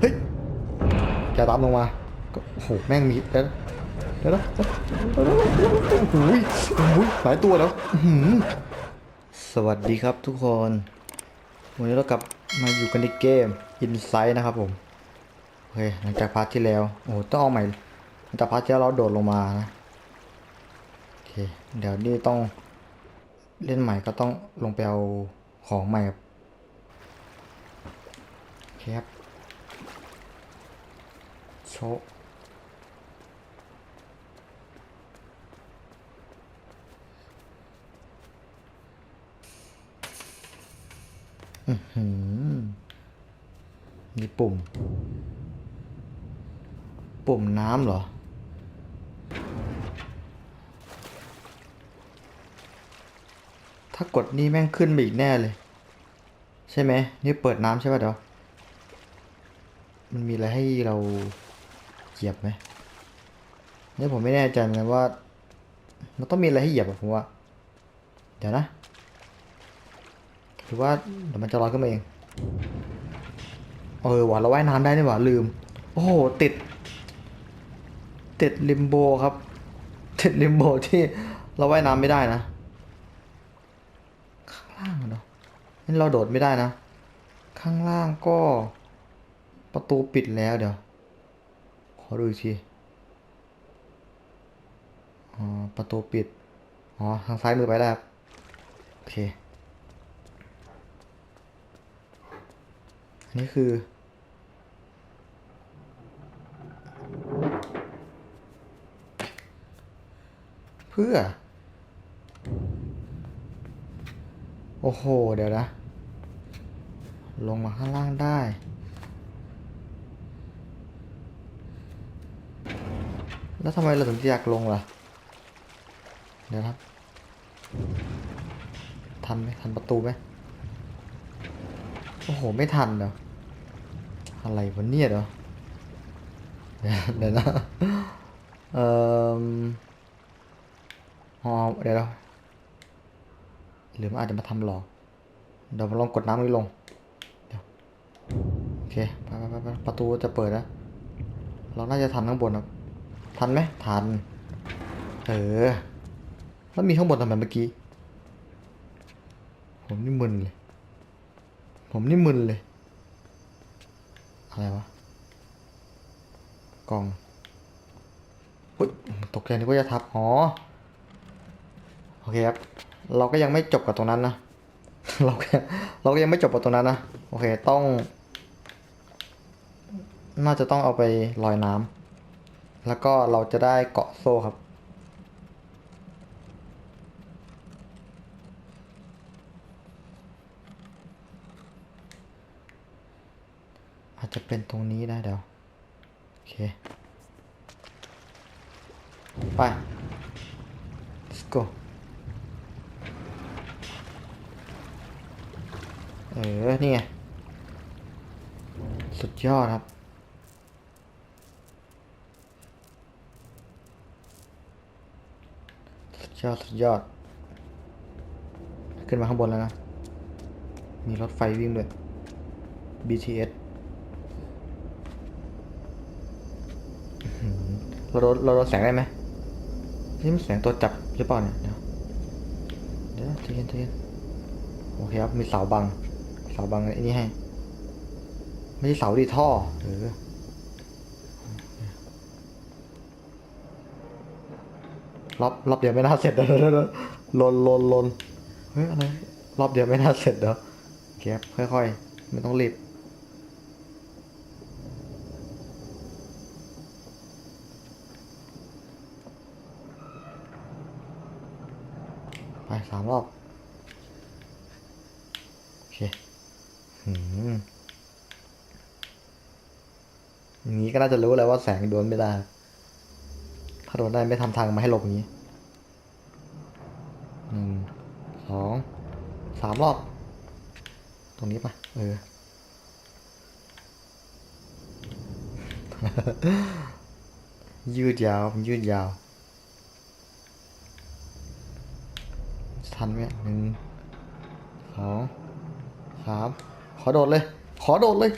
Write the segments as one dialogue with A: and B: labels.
A: เฮ้ยแกตามลงมาก็โอ้โหแม่งมีเดี๋ยวเดี๋ยวนะโอ้โหโอ้โหลายตัวแล้วสวัสดีครับทุกคน วันนี้เรากลับมาอยู่กันในเกม Inside นะครับผมโอเคหลังจากพาร์ทที่แล้ว โอ้โหต้องเอาใหม่หลังจากพาร์ทที่แล้วเราโดดลงมานะโอเคเดี๋ยวนี่ต้องเล่นใหม่ก็ต้องลงไปเอาของใหม่ ครับโอเคครับโชมีปุ่ม ปุ่มน้ำเหรอ ถ้ากดนี่แม่งขึ้นไปอีกแน่เลย ใช่ไหม นี่เปิดน้ำใช่ป่ะเดี๋ยว มันมีอะไรให้เราเหยียบไหมเนี่ยผมไม่แน่ใจนกันว่า มันต้องมีอะไรให้เหยียบอะผมว่า เดี๋ยวนะหรือว่าเดี๋ยวมันจะลอยขึ้นมาเอง เออหว่าเราว่ายน้ำได้นี่หว่าลืม โอ้โหติด ติดลิมโบครับ ติดลิมโบที่เราว่ายน้ำไม่ได้นะ ข้างล่างเนาะนี่เราโดดไม่ได้นะ ข้างล่างก็ ประตูปิดแล้วเดี๋ยว ขอดูอีกทีอ๋อประตูปิด อ๋อ ทางซ้ายมือไปแล้วครับ โอเค อันนี้คือ เพื่อ โอ้โห เดี๋ยวนะ ลงมาข้างล่างได้ แล้วทำไมเราถึงอยากลงล่ะ เดี๋ยวครับ ทันไหมทันประตูไหมโอ้โห ไม่ทันเดี๋ยวอะไรวะเนี่ยเดี๋ยวเดี๋ยวเดี๋ยวนะ เอ่ออ๋อเดี๋ยวเราหรือมันอาจจะมาทำหลอก เดี๋ยวมาลองกดน้ำนี้ลง เดี๋ยว โอเค ไปไปไปประตูจะเปิดแล้ว เราน่าจะทันข้างบนครับ ทันไหมทัน เออ แล้วมีข้างบนทำไมเมื่อกี้ ผมนี่มึนเลย ผมนี่มึนเลย อะไรวะ กล่องอุ้ยตกใจนึกว่าจะทับ อ๋อ โอเคครับ เราก็ยังไม่จบกับตรงนั้นนะ เราก็เราก็ยังไม่จบกับตรงนั้นนะ โอเค ต้อง น่าจะต้องเอาไปลอยน้ำ แล้วก็เราจะได้เกาะโซ่ครับ อาจจะเป็นตรงนี้นะเดี๋ยว โอเค ไป let's go เออ นี่ไง สุดยอดครับ สุด ยอดสุดยอด ขึ้นมาข้างบนแล้วนะ มีรถไฟวิ่งด้วย BTS อื้อหือเราโดเราโดแสงได้ไหมนี่มันแสงตัวจับหรือเปล่าเนี่ย เดี๋ยวเดี๋ยวใจเย็นใจเย็นโอเคครับ มีเสาบัง เสาบังไอ้นี่ให้ ไม่ใช่เสาดิท่อเออ รอบรอบเดียวไม่น่าเสร็จเดี๋ยวเดี๋ยวเดี๋ยวลนลนลนเฮ้ยอะไรรอบเดียวไม่น่าเสร็จเดี๋ยวแคปค่อยๆไม่ต้องรีบไปสามรอบ โอเคหืมอย่างนี้ก็น่าจะรู้แล้วว่าแสงโดนไม่ได้ ถ้าโดนได้ไม่ทำทางมาให้หลบอย่างนี้หนึ่งสอง สามรอบ ตรงนี้ปะเออ ยืดยาวมันยืดยาว ทันไหมหนึ่งสองสามขอโดดเลย ขอโดดเลย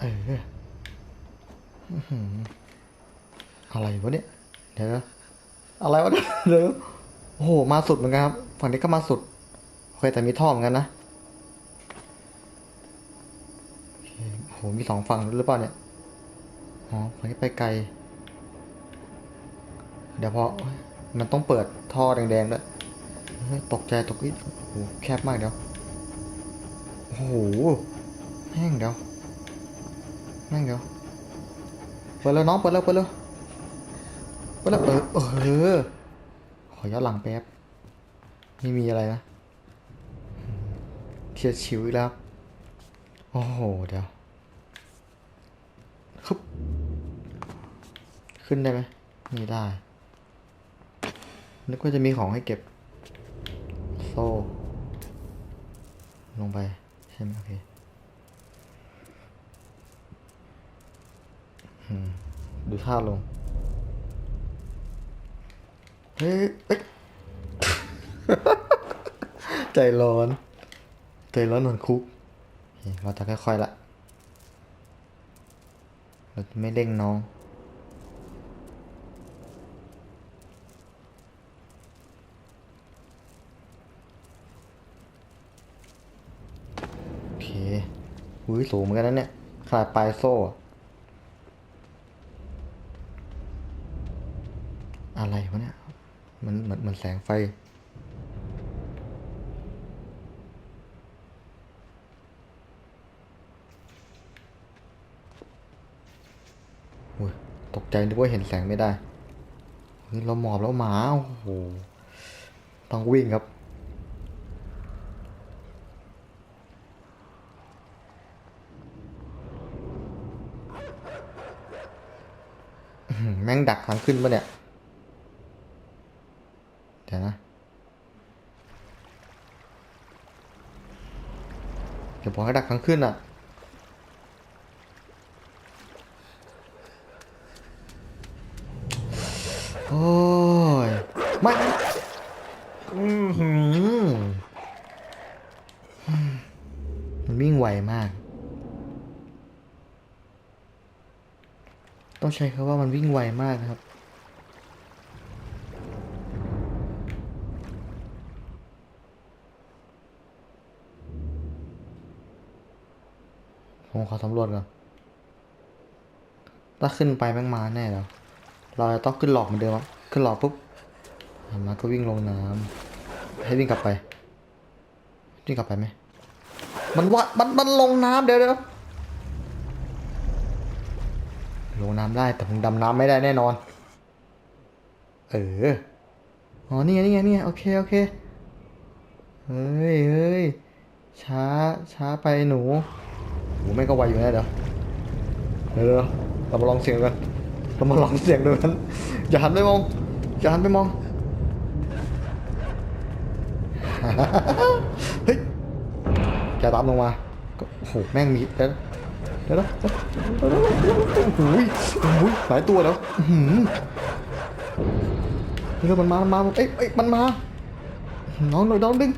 A: เอออื้อหืออะไรวะเนี่ย เดี๋ยวนะอะไรวะเนี่ยเดี๋ยวโอ้โห มาสุดเหมือนกันครับ ฝั่งนี้ก็มาสุด โอเคแต่มีท่อเหมือนกันนะโอ้โหมีสองฝั่งหรือเปล่าเนี่ย อ๋อฝั่งนี้ไปไกล เดี๋ยวพอ มันต้องเปิดท่อแดงๆด้วยตกใจตกอีโอ้โหแคบมากเดี๋ยว โอ้โหแห้งเดี๋ยวแม่งเดี๋ยว เปิดแล้วน้องเปิดแล้วเปิดแล้วเปิดแล้วเปิดเออขอย้อนหลังแป๊บ ไม่มีอะไรนะ เทียชิวอีกแล้ว โอ้โห เดี๋ยวฮึบขึ้นได้ไหมไม่ได้ นึกว่าจะมีของให้เก็บ โซ่ ลงไป ใช่ไหมโอเคดูท่าลง เฮ้ยเอ้ยใจร้อน ใจร้อนเหมือนคุก เราจะค่อยๆละ เราจะไม่เร่งน้อง โอเคอุ้ยสูงเหมือนกันนะเนี่ย ขนาดปลายโซ่ อะอะไรวะเนี่ย มันเหมือนเหมือนแสงไฟ อุ้ยตก ใจนึกว่าเห็นแสงไม่ได้เราหมอบแล้วหมาโอ้โหต้องวิ่งครับ แม่งดักทางขึ้นปะเนี่ย เดี๋ยวนะ เดี๋ยวบอกให้ดักทางขึ้นอะ โอ้ยไม่อือหือมันวิ่งไวมาก ต้องใช้คำว่ามันวิ่งไวมากนะครับ ผมขอสำรวจก่อนถ้าขึ้นไปแม่งมาแน่แล้ว เราจะต้องขึ้นหลอกเหมือนเดิมครับขึ้นหลอกปุ๊บอะมาก็วิ่งลงน้ำให้วิ่งกลับไปวิ่งกลับไปไหมมันว่ามันมันลงน้ำเดี๋ยวเดี๋ยว ลงน้ำได้แต่ผมดำน้ำไม่ได้แน่นอน เออ อ๋อ นี่ไงนี่ไงนี่ไงโอเค โอเค เฮ้ยเฮ้ยช้า ช้าไปหนูโหไม่งก็ไวอยู่แนะเดี๋ยวเดี๋ยวเรามาลองเสียงกัน เรามาลองเสียงดูกัน อย่าหันไปมอง อย่าหันไปมอง เฮ้ยแกตามลงมาก็โอ้โห แม่งมีเดี๋ยว เดี๋ยวนะเดี๋ยวโอ้โหยโอ้ยหลายตัวแล้วอื้อหือเฮ้ยมันมามันมาเอ้ยเอ้ยมันมา น้องหน่อยน้องดึง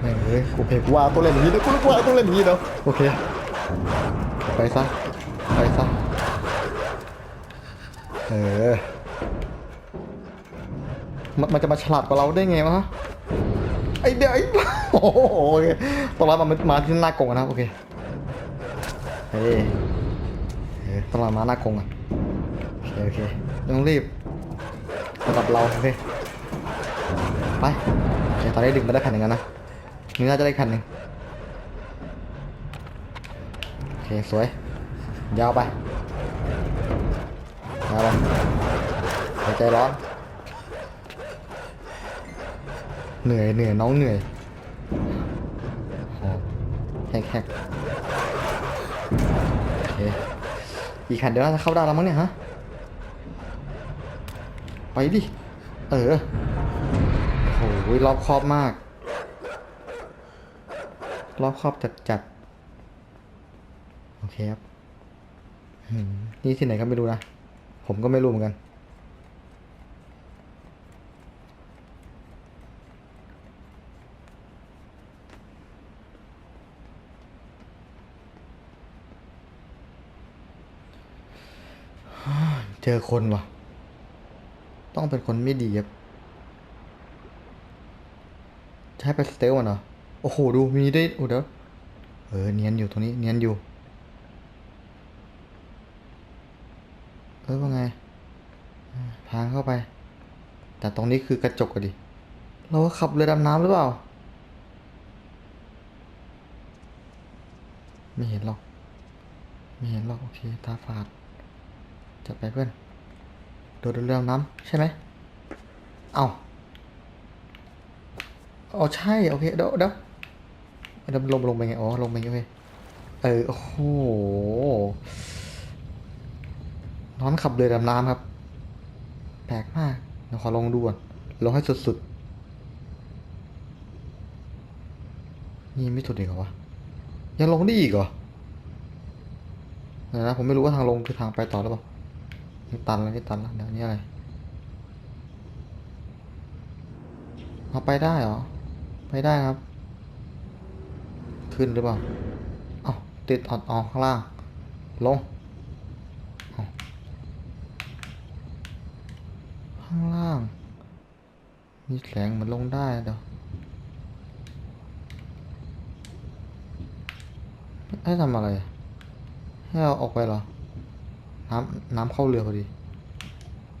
A: แม่งเลยกูเพกว่าตัวเล่นอย่างนี้นะกูนึกว่าตัวเล่นอย่างนี้เนาะโอเค ไปซะ ไปซะ เออ มันมันจะมาฉลาดกว่าเราได้ไงวะไอเดี๋ยวไอ้โอ้โหโอเคตอนแรกมันมาที่หน้ากงนะโอเค เฮ้ยเออตอนแรกมาหน้ากงอะโอเคโอเคต้องรีบสำหรับเราโอเคไปโอเคตอนนี้ดึงมาได้แผ่นหนึ่งแล้วนะนี่น่าจะได้แผ่นหนึ่งโอเคสวย ยาวไปยาวไปหายใจร้อนเหนื่อยเหนื่อยน้องเหนื่อยแฮกแฮก อีกคันเดียวน่าจะเข้าได้แล้วมั้งเนี่ยฮะ ไปดิ เออโอ้ยรอบครอบมาก รอบครอบจัดจัดโอเคครับนี่ที่ไหนก็ไม่รู้นะ ผมก็ไม่รู้เหมือนกัน เจอคนวะต้องเป็นคนไม่ดีครับจะให้ไปสเตลมันเหรอ โอ้โห ดูมีได้โอ้เดี๋ยวเออ เนียนอยู่ตรงนี้ เนียนอยู่ เออว่าไงพางเข้าไป แต่ตรงนี้คือกระจกอะดิ เราขับเรือดำน้ำหรือเปล่า ไม่เห็นหรอก ไม่เห็นหรอก โอเค ตาฝาด จัดไปเพื่อนโดดเรือดำน้ำใช่ไหมเอาเอาใช่ โอเค เดี๋ยวเดี๋ยวเดี๋ยวลงลงไปไง อ๋อ ลงไปไงโอเคเออ โอ้โหน้อนขับเรือดำน้ำครับ แปลกมากเดี๋ยวขอลงดูก่อนลงให้สุดๆ นี่ไม่สุดอีกเหรอวะ ยังลงได้อีกเหรอนะผมไม่รู้ว่าทางลงคือทางไปต่อหรือเปล่า นี่ตันแล้วนี่ตันแล้วเดี๋ยวนี้อะไรเอาไปได้เหรอ ไปได้ครับ ขึ้นหรือเปล่าเอ้าติดออดออกข้างล่าง ลง ข้างล่าง มีแสงมือนลงได้เดี๋ยวให้ทำอะไร ให้เราออกไปเหรอ น้ำน้ำเข้าเรือพอดี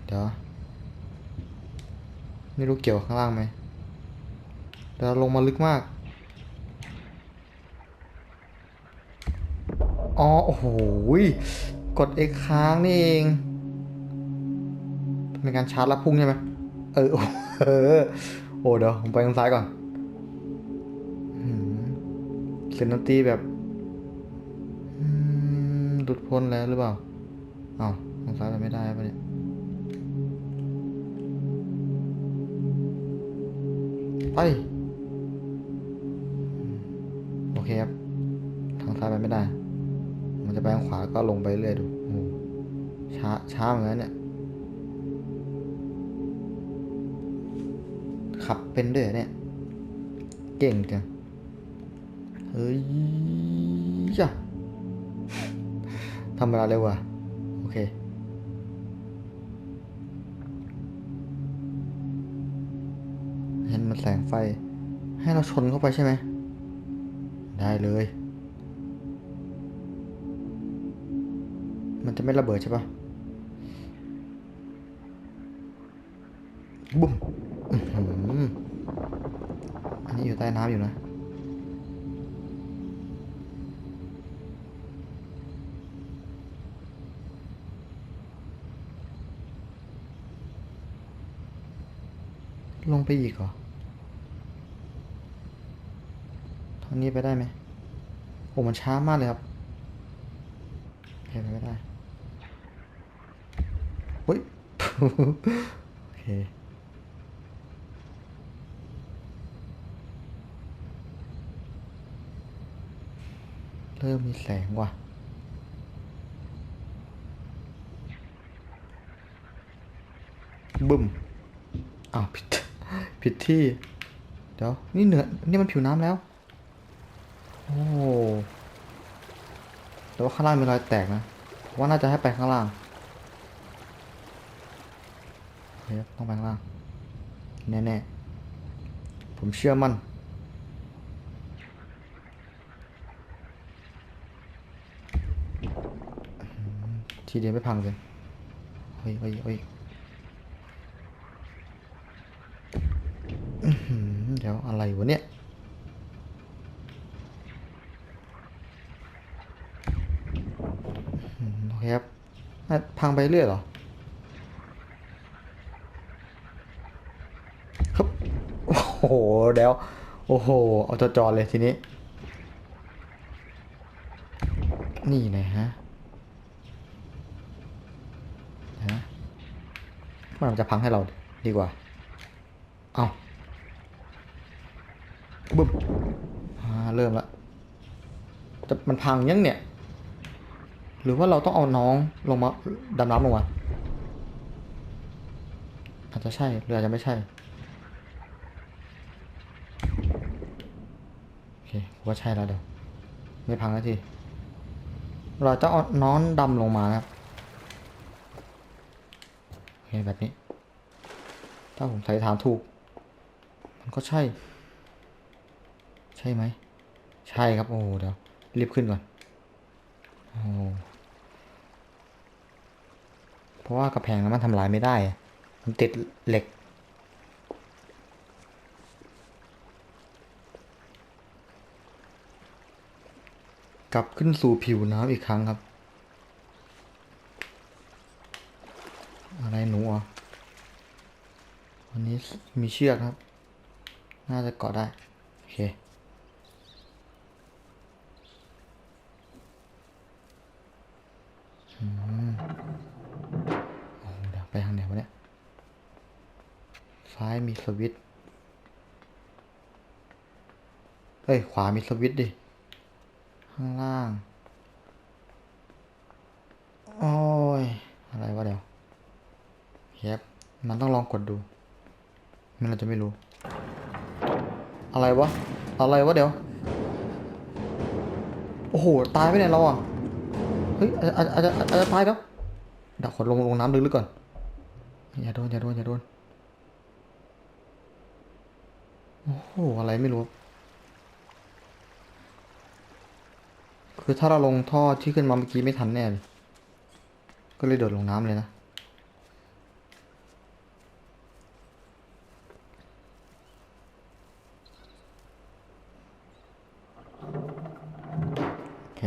A: เดี๋ยว ไม่รู้เกี่ยวกับข้างล่างไหมแต่เราลงมาลึกมาก อ๋อ โอ้โห กด X ค้างนี่เอง เป็นการชาร์จแล้วพุ่งใช่ไหม เออ เออ โอ้เดี๋ยว ผมไปทางซ้ายก่อนเสียงดนตรีแบบหลุดพ้นแล้วหรือเปล่า อ้าวทางซ้ายไปไม่ได้ปะเนี่ยไปโอเคครับ ทางซ้ายไปไม่ได้ มันจะไปทางขวาก็ลงไปเรื่อยดูช้าช้าเหมือนกันเนี่ย ขับเป็นด้วยเนี่ย เก่งจัง เฮ้ยจ้ะทำเวลาเร็วว่ะ แสงไฟ ให้เราชนเข้าไปใช่ไหม ได้เลย มันจะไม่ระเบิดใช่ปะบุ้มอันนี้อยู่ใต้น้ำอยู่นะลงไปอีกเหรอ ทางนี้ไปได้ไหมโอ้มันช้ามากเลยครับโอเคไปไม่ได้เฮ้ยโอเคเริ่มมีแสงว่ะบึ้มอ้าวผิดผิดที่ เดี๋ยว นี่เหนือ นี่มันผิวน้ำแล้ว โอ้แต่ว่าข้างล่างมีรอยแตกนะผมว่าน่าจะให้ไปข้างล่างเฮ้ยต้องไปข้างล่าง แน่ๆ ผมเชื่อมั่นทีเดียวไม่พังเลยเฮ้ยเฮ้ยเฮ้ยเดี๋ยวอะไรวะเนี่ย อืมโอเครับพังไปเรื่อยเหรอครับโอ้โหเดี๋ยวโอ้โหเอาจอๆเลยทีนี้ นี่นะฮะฮะมันจะพังให้เราดีกว่า เอาบึ้มเริ่มละแต่มันพังยังเนี่ย หรือว่าเราต้องเอาน้องลงมาดำน้ำลงมาอาจจะใช่หรืออาจจะไม่ใช่โอเคผมว่าใช่แล้วเดี๋ยวไม่พังแล้วทีเราจะเอาน้องดำลงมานะครับแบบนี้ ถ้าผมใส่ถามถูก มันก็ใช่ ใช่ไหม ใช่ครับ โอ้โหเดี๋ยวรีบขึ้นก่อน โอ้ เพราะว่ากระแพงนั้นมันทำลายไม่ได้ มันติดเหล็ก กลับขึ้นสู่ผิวน้ำอีกครั้งครับ อะไรหนูอะวันนี้มีเชือกครับ น่าจะเกาะได้ โอเค อืมโอ้โหเดี๋ยวไปทางไหนวะเนี่ย ซ้าย มีสวิตเอ้ย ขวามีสวิตดิ ข้างล่าง โอ้ย อะไรวะเดี๋ยวเย็บมันต้องลองกดดู มันอาจจะไม่รู้ อะไรวะ อะไรวะเดี๋ยว โอ้โห ตายไปเนี่ยเราอะ เฮ้ย อาจจอาจจะอาจจะตายแล้วดักขดลงลงน้ำลึกๆก่อน อย่าโดน อย่าโดน อย่าโดน โอ้โหอะไรไม่รู้ คือถ้าเราลงท่อที่ขึ้นมาเมื่อกี้ไม่ทันแน่ก็เลยโดดลงน้ำเลยนะ โอเค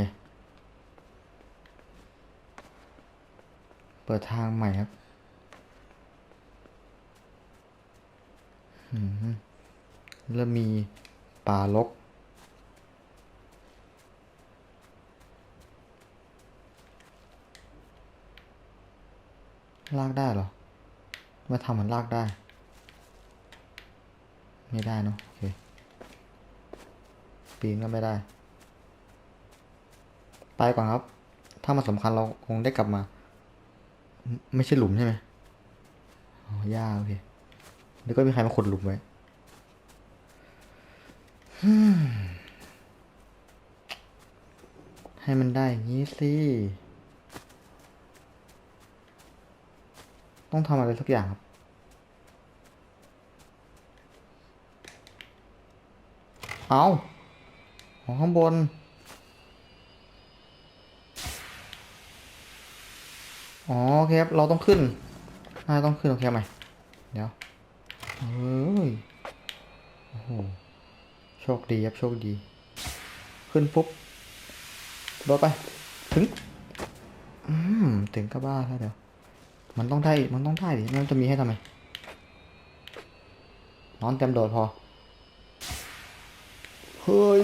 A: เปิดทางใหม่ครับ อืม เริ่มมีป่ารกลากได้เหรอ มาทำมันลากได้ ไม่ได้เนอะโอเค ปีนก็ไม่ได้ ไปก่อนครับ ถ้ามันสำคัญเราคงได้กลับมา ไม่ใช่หลุมใช่ไหมอ๋อยากโอเคเดี๋ยวก็มีใครมาขุดหลุมไว้ ให้มันได้อย่างนี้สิ ต้องทำอะไรสักอย่างครับ เอาของข้างบน อ๋อโอเคครับ เราต้องขึ้นน่าต้องขึ้น โอเคไหม เดี๋ยว เฮ้ย โอ้โห ชคดีครับโชคดี ขึ้นปุ๊บโดดไป ถึง อืม ถึงก็บ้าแล้วเดี๋ยว มันต้องได้ มันต้องได้ดิมันจะมีให้ทำไม นอนเต็มโดดพอ เฮ้ย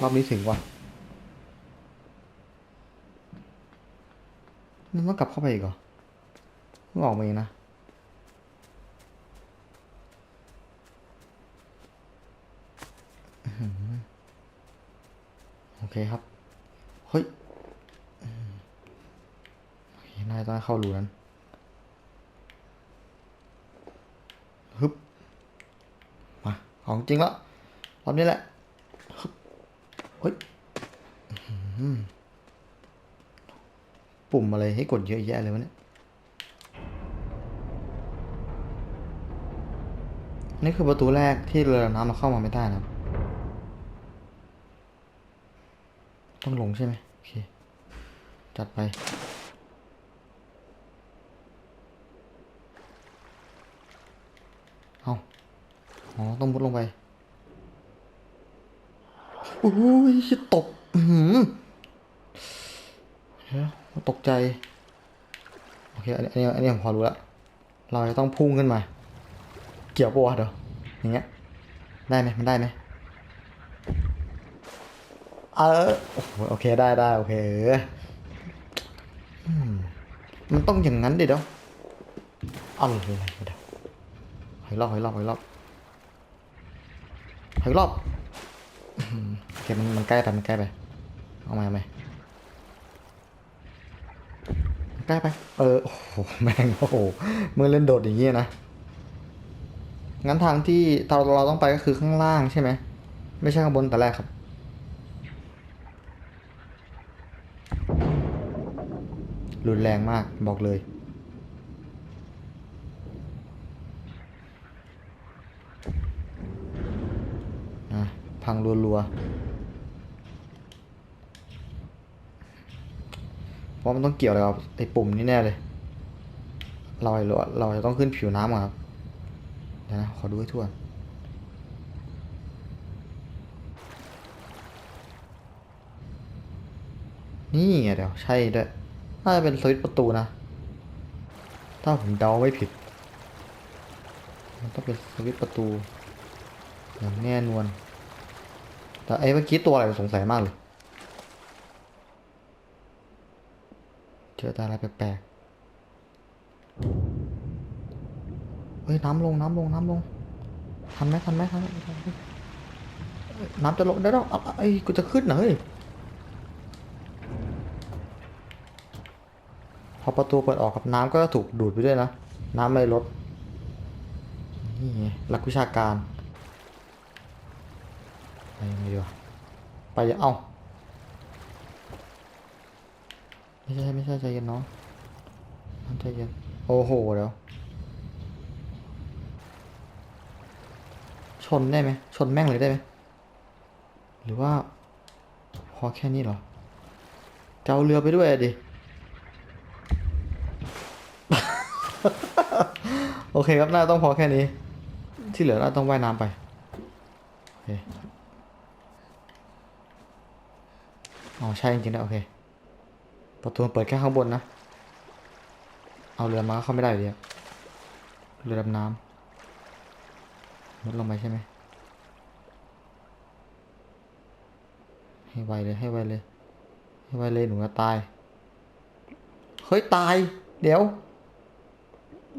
A: รอบนี้ถึงว่ะนี่ต้องกลับเข้าไปอีกเหรอไม่ออกมาเองนะ อื้อหือโอ เคครับ เฮ้ยน่าจะต้องเข้ารูนั้นฮึบมาของจริงแล้วรอบนี้แหละฮึบเฮ้ยปุ่มอะไรให้กดเยอะแยะเลยวะเนี่ยนี่คือประตูแรกที่เรือดำน้ำมาเข้ามาไม่ได้นะครับ ต้องลงใช่ไหมโอเค จัดไป เอาอ๋อ ต้องมุดลงไป โอ้ยชิตกอือหือเดี๋ยวตกใจ โอเค อันนี้อันนี้ผมพอรู้ล้วเราจะต้องพุ่งขึ้นมา เกี่ยวปะวะเดี๋ยวอย่างเงี้ย ได้ไหมมันได้ไหม เออโอเคได้ได้โอเคเออมันต้องอย่างนั้นดิเดี๋ยวเอาเลยเดี๋ยวหอยรอบหอยรอบหอยรอบหอยรอบโอเคมันมันใกล้ไปมันใกล้ไปเอามาเอามใกล้ไป เออโอ้โหแม่งโอ้โหเมื่อเล่นโดดอย่างนี้นะงั้นทางที่เราเราต้องไปก็คือข้างล่างใช่ไหมไม่ใช่ข้างบนแต่แรกครับ รุนแรงมากบอกเลย พังรัวๆเพราะมันต้องเกี่ยวอะไรครับไอ้ปุ่มนี่แน่เลย เราเราจะต้องขึ้นผิวน้ำครับเดี๋ยวนะ ขอดูให้ทั่วนี่เดี๋ยว ใช่ด้วย น่าจะเป็นสวิตประตูนะ ถ้าผมเดาไม่ผิด มันต้องเป็นสวิตประตูอย่างแน่นวนแต่ไอ้เมื่อกี้ตัวอะไรสงสัยมากเลย เจอต่อะไรแปลกๆ เฮ้ยน้ำลงน้ำลงน้ำลงทันไหมทันไหมทันไหมน้ำจะลงได้แล้วเอไอ้กูจะขึ้นเหรอเฮ้ย พอประตูเปิดออกกับน้ำก็ถูกดูดไปด้วยนะ น้ำไม่ลดนี่ไงหลักวิชาการไปยังไงดีวะไปยังเอ้าไม่ใช่ไม่ใช่ใจเย็นเนาะใจเย็นโอ้โหเดี๋ยวชนได้ไหมชนแม่งเลยได้ไหมหรือว่า พอแค่นี้เหรอจะเอาเรือไปด้วยดิ โอเคครับ น่าต้องพอแค่นี้ ที่เหลือน่าต้องว่ายน้ำไปโอเคอ๋อใช่จริงๆนะโอเค ประตูเปิดแค่ข้างบนนะ เอาเรือมาเข้าไม่ได้อยู่ดีอะเรือดำน้ำมุดลงไปใช่ไหมให้ไวเลยให้ไวเลย ให้ไวเลยหนูจะตาย เฮ้ย ตาย เดี๋ยว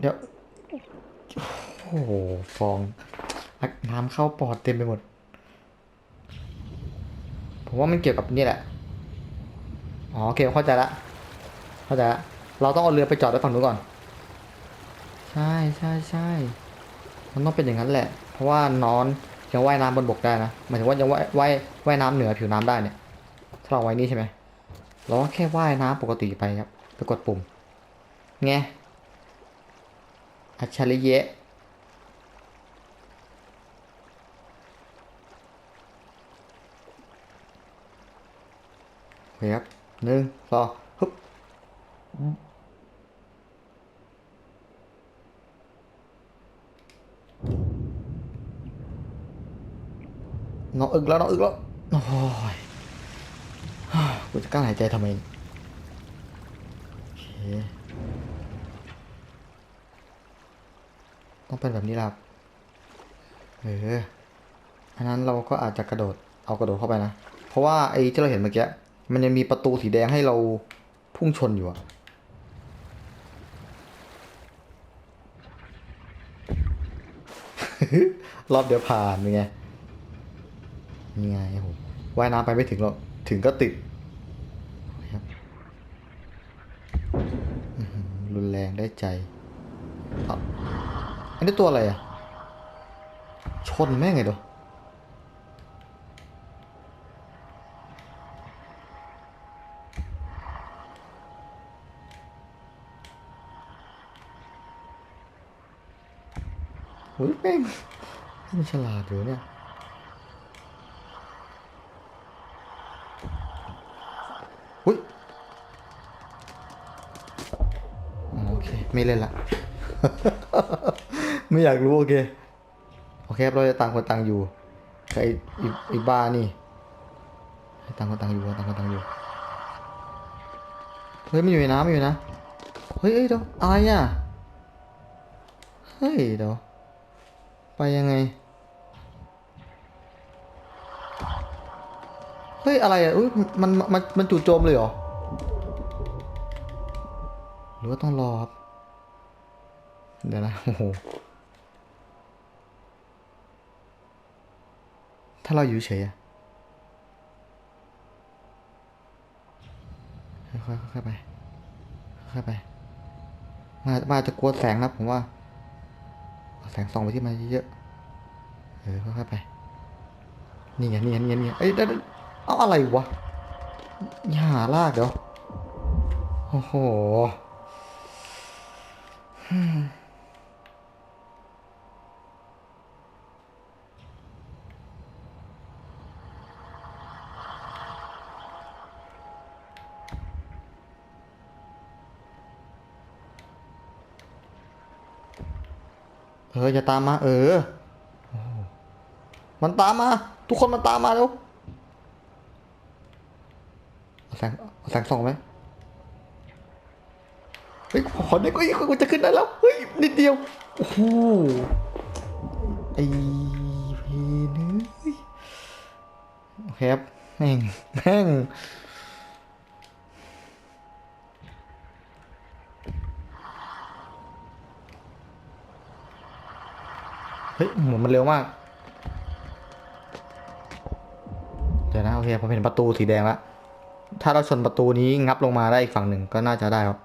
A: เดี๋ยว โอ้โหฟองน้ำเข้าปอดเต็มไปหมด ผมว่ามันเกี่ยวกับนี่แหละ อ๋อโอเคเข้าใจละเข้าใจละเราต้องเอาเรือไปจอดไว้ฝั่งนู้นก่อน ใช่ใช่ใช่มันต้องเป็นอย่างนั้นแหละ เพราะว่านอนยังว่ายน้ำบนบกได้นะหมายถึงว่ายังว่ายว่ายว่ายน้ำเหนือผิวน้ำได้เนี่ยถ้าเราไว้นี่ใช่ไหมเราก็แค่ว่ายน้ำปกติไปครับไปกดปุ่มไง อัจฉริยะโอเครับหนึ่งสองฮึบน้องอึกแล้วน้องอึกแล้ว โอ้ยกูจะกล้าหายใจทำไมโอเค ต้องเป็นแบบนี้และครับ เอออันนั้นเราก็อาจจะกระโดด เอากระโดดเข้าไปนะ เพราะว่าไอ้ที่เราเห็นเมื่อกี้ มันยังมีประตูสีแดงให้เราพุ่งชนอยู่อะรอบเดียวผ่านเป็นไงนี่ไงโหว่ายน้ำไปไม่ถึงหรอก ถึงก็ติดรุนแรงได้ใจ อันนี้ตัวอะไรอะชนแม่งไงเดี๋ยวโอ้ยแม่งมันฉลาดอยู่เนี่ยอุ้ยอ๋อโอเค ไม่เล่นละ ไม่อยากรู้โอเค โอเคครับเราจะต่างคนต่างอยู่ไอ้อ้ไอ้บ้านี่ต่างคนต่างอยู่ต่างคนต่างอยู่ เฮ้ยมันอยู่ในน้ำมันอยู่นะ เฮ้ยเอ้ยเดี๋ยวอะไรอะ เฮ้ยเดี๋ยวไปยังไง เฮ้ยอะไรอะอุ้ยมันมันมันมันจู่โจมเลยเหรอ หรือว่าต้องรอครับ เดี๋ยวนะ โอ้โห ถ้าเราอยู่เฉยอะค่อยๆค่อยๆไปค่อยๆไปมามาจะกลัวแสงนะผมว่า แสงส่องไปที่มันเยอะๆเออค่อยๆไป นี่ไงนี่ไงนี่ไงนี่ไงเอ้ยเดี๋ยวเดี๋ยวเอาอะไรวะอย่าลากเดี๋ยว โอ้โห อออย่าตามมา เออ มันตามมา ทุกคนมันตามมาแล้วแสงแสงส่องไหมเฮ้ยขอได้ก็ยังกูจะขึ้นได้แล้ว เฮ้ย นิดเดียว โอ้โห ไอ้เพนเอ้ยโอเคบแม่ง แม่ง เฮ้ยหมุนมันเร็วมาก เดี๋ยวนะโอเคผมเห็นประตูสีแดงแล้วถ้าเราชนประตูนี้งับลงมาได้อีกฝั่งหนึ่งก็น่าจะได้ครับ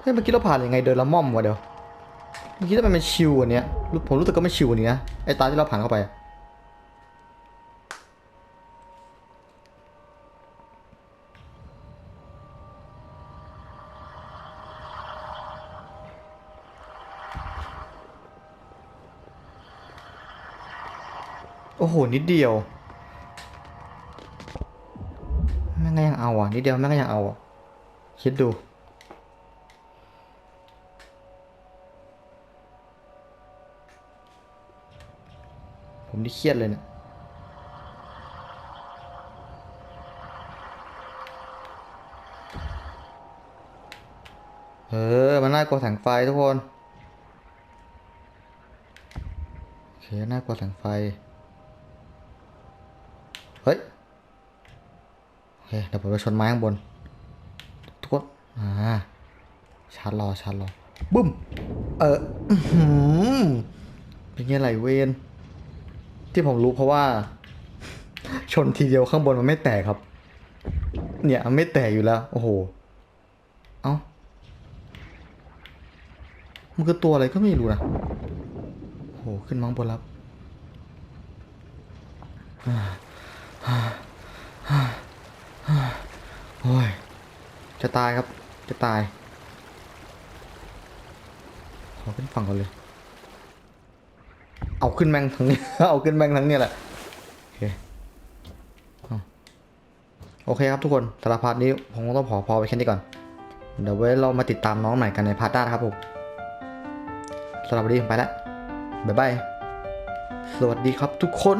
A: เฮ้ยเมื่อกี้เราผ่านยังไงเดินละม่อมวะเดี๋ยวเมื่อกี้ทำไมมันชิวอันเนี้ยผมรู้สึกก็ไม่ชิวอันนี้นะไอ้ตาที่เราผ่านเข้าไปอะ หนิดเดียวแม่งก็ยังเอาอะนิดเดียวแม่งก็ยังเอาอะคิดดู ผมนี่เครียดเลยเนี่ยเออ มันน่ากลัวแสงไฟทุกคนโอเคน่ากลัวแสงไฟ เฮ้ยโอเคเดี๋ยวผมไปชนไม้ข้างบน ทุกคนอ่าชาร์จรอชาร์จรอบึ้ม เออหือเป็นไงไหลเวนที่ผมรู้เพราะว่า ชนทีเดียวข้างบนมันไม่แตกครับ เนี่ยไม่แตกอยู่แล้ว โอ้โห เอ้ามันคือตัวอะไรก็ไม่รู้นะโอ้โห ขึ้นมาข้างบนแล้ว โอ้ย จะตายครับ จะตาย ขอขึ้นฝั่งก่อนเลย เอาขึ้นแมงทั้งนี้ เอาขึ้นแมงทั้งนี้แหละ โอเคโอเคครับทุกคนสำหรับพาร์ทนี้ผมต้องขอพอไปแค่นี้ก่อน เดี๋ยวไว้เรามาติดตามน้องใหม่กันในพาร์ทหน้าครับผมสำหรับวันนี้ผมไปแล้วบ๊ายบาย สวัสดีครับทุกคน